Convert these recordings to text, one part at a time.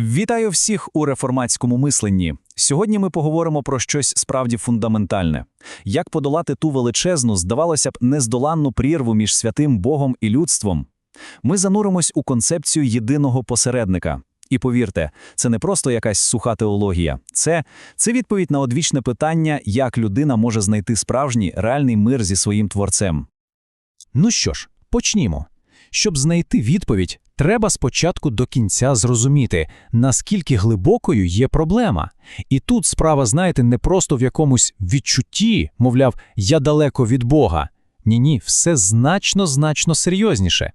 Вітаю всіх у реформатському мисленні. Сьогодні ми поговоримо про щось справді фундаментальне: як подолати ту величезну, здавалося б, нездоланну прірву між святим Богом і людством. Ми зануримось у концепцію єдиного посередника. І повірте, це не просто якась суха теологія, це, це відповідь на одвічне питання, як людина може знайти справжній реальний мир зі своїм творцем. Ну що ж, почнімо. Щоб знайти відповідь, треба спочатку до кінця зрозуміти, наскільки глибокою є проблема. І тут справа, знаєте, не просто в якомусь відчутті, мовляв, я далеко від Бога. Ні-ні, все значно-значно серйозніше.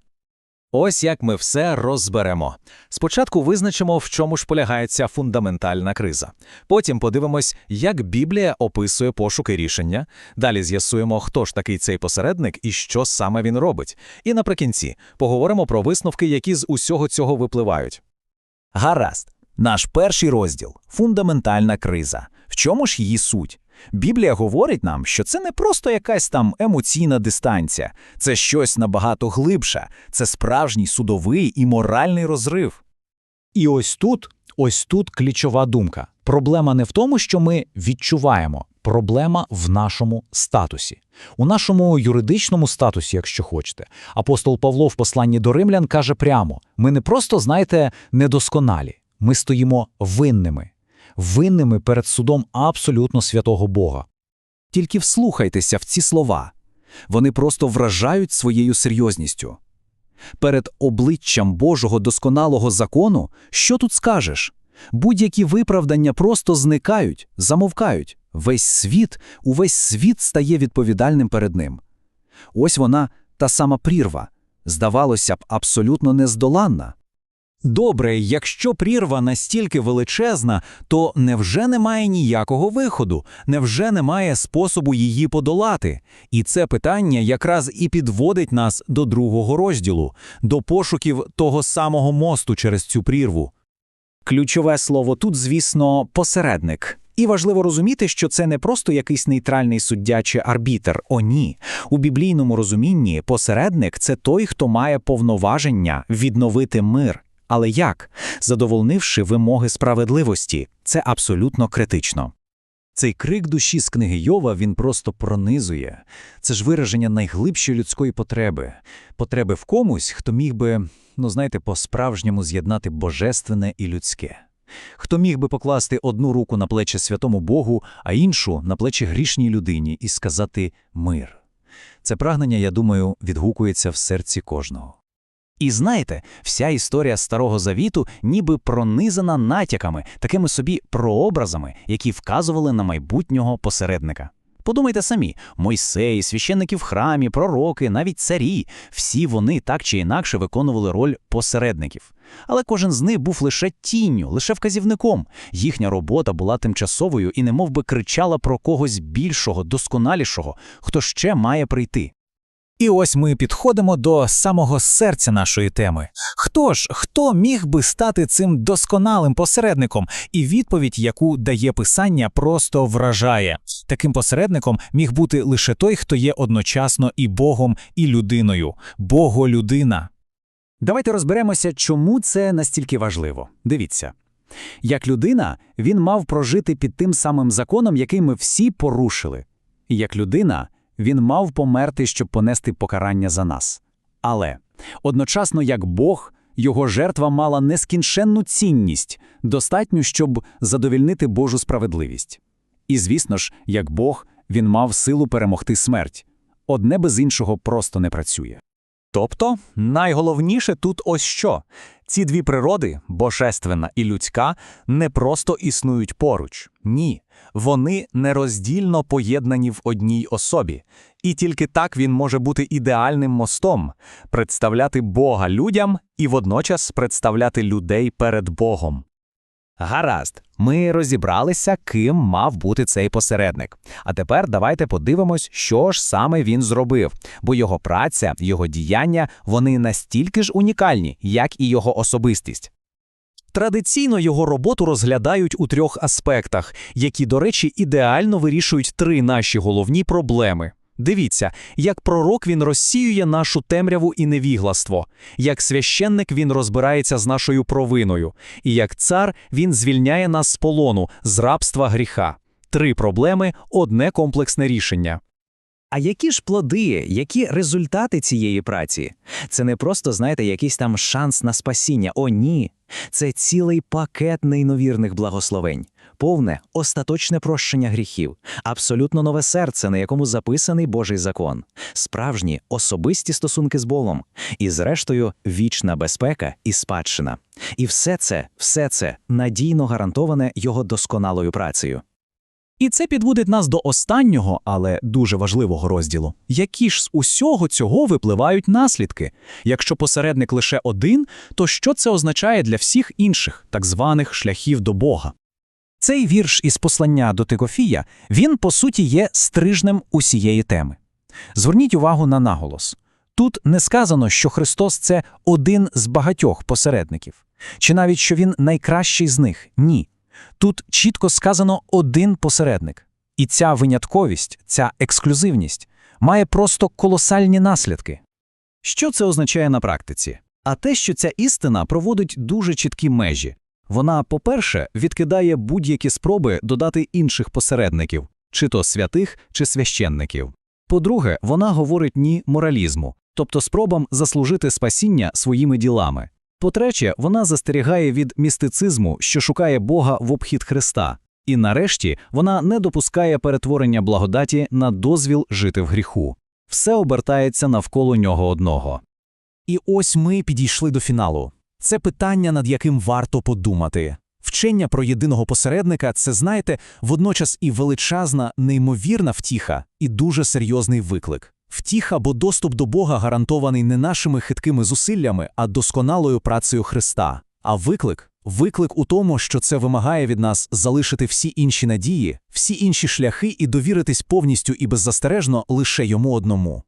Ось як ми все розберемо. Спочатку визначимо, в чому ж полягає ця фундаментальна криза. Потім подивимось, як Біблія описує пошуки рішення. Далі з'ясуємо, хто ж такий цей посередник і що саме він робить. І наприкінці поговоримо про висновки, які з усього цього випливають. Гаразд. Наш перший розділ фундаментальна криза. В чому ж її суть? Біблія говорить нам, що це не просто якась там емоційна дистанція, це щось набагато глибше, це справжній судовий і моральний розрив. І ось тут, ось тут ключова думка. Проблема не в тому, що ми відчуваємо. Проблема в нашому статусі, у нашому юридичному статусі, якщо хочете. Апостол Павло в посланні до римлян каже прямо: ми не просто, знаєте, недосконалі, ми стоїмо винними, винними перед судом абсолютно святого Бога. Тільки вслухайтеся в ці слова. Вони просто вражають своєю серйозністю. Перед обличчям Божого досконалого закону, що тут скажеш? Будь-які виправдання просто зникають, замовкають. Весь світ, увесь світ стає відповідальним перед ним. Ось вона, та сама прірва, здавалося б, абсолютно нездоланна. Добре, якщо прірва настільки величезна, то невже немає ніякого виходу, невже немає способу її подолати? І це питання якраз і підводить нас до другого розділу, до пошуків того самого мосту через цю прірву. Ключове слово тут, звісно, посередник. І важливо розуміти, що це не просто якийсь нейтральний суддя чи арбітер. О, ні. У біблійному розумінні посередник це той, хто має повноваження відновити мир. Але як? Задовольнивши вимоги справедливості, це абсолютно критично. Цей крик душі з книги Йова він просто пронизує. Це ж вираження найглибшої людської потреби, потреби в комусь, хто міг би, ну знаєте, по-справжньому з'єднати божественне і людське. Хто міг би покласти одну руку на плечі святому Богу, а іншу на плечі грішній людині і сказати мир. Це прагнення, я думаю, відгукується в серці кожного. І знаєте, вся історія Старого Завіту ніби пронизана натяками, такими собі прообразами, які вказували на майбутнього посередника. Подумайте самі: Мойсей, священники в храмі, пророки, навіть царі всі вони так чи інакше виконували роль посередників. Але кожен з них був лише тінню, лише вказівником. Їхня робота була тимчасовою і немов би кричала про когось більшого, досконалішого, хто ще має прийти. І ось ми підходимо до самого серця нашої теми. Хто ж, хто міг би стати цим досконалим посередником? І відповідь, яку дає писання, просто вражає. Таким посередником міг бути лише той, хто є одночасно і Богом, і людиною. Боголюдина. Давайте розберемося, чому це настільки важливо. Дивіться. Як людина, він мав прожити під тим самим законом, який ми всі порушили. І як людина, він мав померти, щоб понести покарання за нас. Але одночасно, як Бог, його жертва мала нескінченну цінність, достатню, щоб задовільнити Божу справедливість. І, звісно ж, як Бог, він мав силу перемогти смерть. Одне без іншого просто не працює. Тобто, найголовніше тут ось що: ці дві природи, божественна і людська, не просто існують поруч. Ні, вони нероздільно поєднані в одній особі. І тільки так він може бути ідеальним мостом, представляти Бога людям і водночас представляти людей перед Богом. Гаразд, ми розібралися, ким мав бути цей посередник. А тепер давайте подивимось, що ж саме він зробив, бо його праця, його діяння вони настільки ж унікальні, як і його особистість. Традиційно його роботу розглядають у трьох аспектах, які, до речі, ідеально вирішують три наші головні проблеми. Дивіться, як пророк він розсіює нашу темряву і невігластво, як священник він розбирається з нашою провиною, і як цар він звільняє нас з полону, з рабства гріха. Три проблеми одне комплексне рішення. А які ж плоди, які результати цієї праці? Це не просто, знаєте, якийсь там шанс на спасіння. О, ні. Це цілий пакет неймовірних благословень, повне, остаточне прощення гріхів, абсолютно нове серце, на якому записаний Божий закон, справжні особисті стосунки з Богом, і, зрештою, вічна безпека і спадщина. І все це, все це надійно гарантоване його досконалою працею. І це підводить нас до останнього, але дуже важливого розділу. Які ж з усього цього випливають наслідки? Якщо посередник лише один, то що це означає для всіх інших, так званих шляхів до Бога? Цей вірш із послання до Тикофія, він, по суті, є стрижнем усієї теми. Зверніть увагу на наголос. Тут не сказано, що Христос – це один з багатьох посередників, чи навіть, що Він найкращий з них. Ні. Тут чітко сказано один посередник. І ця винятковість, ця ексклюзивність має просто колосальні наслідки. Що це означає на практиці? А те, що ця істина проводить дуже чіткі межі. Вона, по-перше, відкидає будь-які спроби додати інших посередників, чи то святих, чи священників. По-друге, вона говорить ні моралізму, тобто спробам заслужити спасіння своїми ділами. По-третє, вона застерігає від містицизму, що шукає Бога в обхід Христа. І нарешті вона не допускає перетворення благодаті на дозвіл жити в гріху. Все обертається навколо нього одного. І ось ми підійшли до фіналу. Це питання, над яким варто подумати. Вчення про єдиного посередника це, знаєте, водночас і величезна, неймовірна втіха, і дуже серйозний виклик. Втіха, бо доступ до Бога гарантований не нашими хиткими зусиллями, а досконалою працею Христа. А виклик виклик у тому, що це вимагає від нас залишити всі інші надії, всі інші шляхи і довіритись повністю і беззастережно лише йому одному.